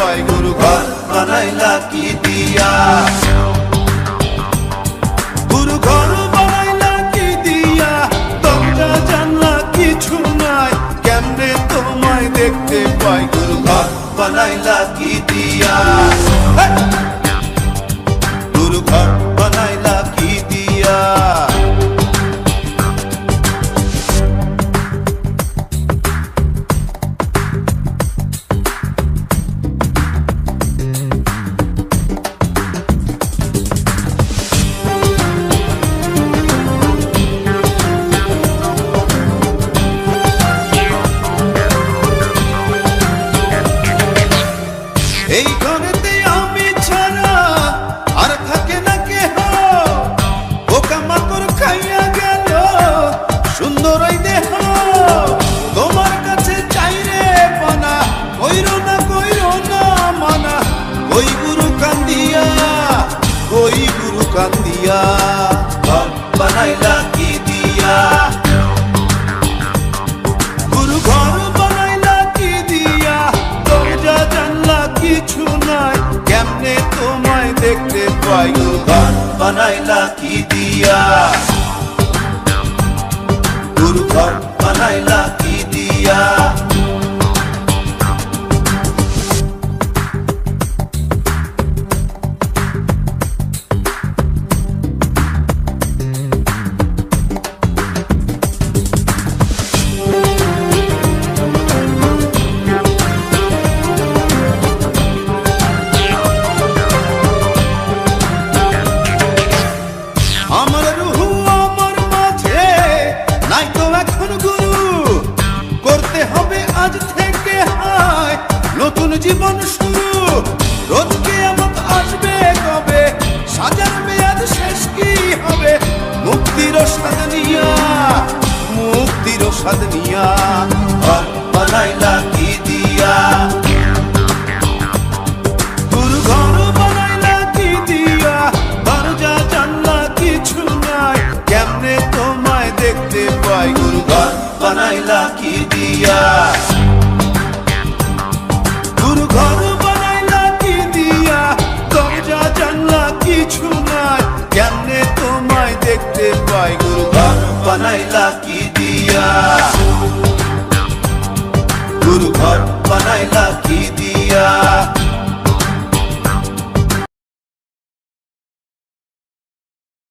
কয় গুরু ঘর বানাইলা কি দিয়া? গুরু ঘর বানাইলা কি দিয়া? তোমরা জানলা কিছু নাই। কেমনে তোমায় দেখতে পাই? গুরু ঘর বানাইলা কি দিয়া? গুরু ঘর বানাইলা এই ঘরেতে আমি ছাড়া আর থাকে না কেহ। পোকা মাকড় খাইয়া গেল, সুন্দর দেহ। তোমার কাছে না না মানা। গুরু গুরু কান্দিয়া। বানাইলা কি দিয়া? গুরু ঘর বানাইলা কি আমার রুহু আমার মাঝে, নাই তো এখন গুরু, করতে হবে আজ থেকে হায়, নতুন জীবন শুরু। রোজকে আমার আসবে কবে, সাজার মেয়াদ শেষ কি হবে? মুক্তির স্বাদ নিয়া, মুক্তির স্বাদ নিয়া বানাইলা কি দিয়া? কি দিয়া? তোমায় দেখতে বানাইলা কি দিয়া? গুরু ঘর বানাইলা কি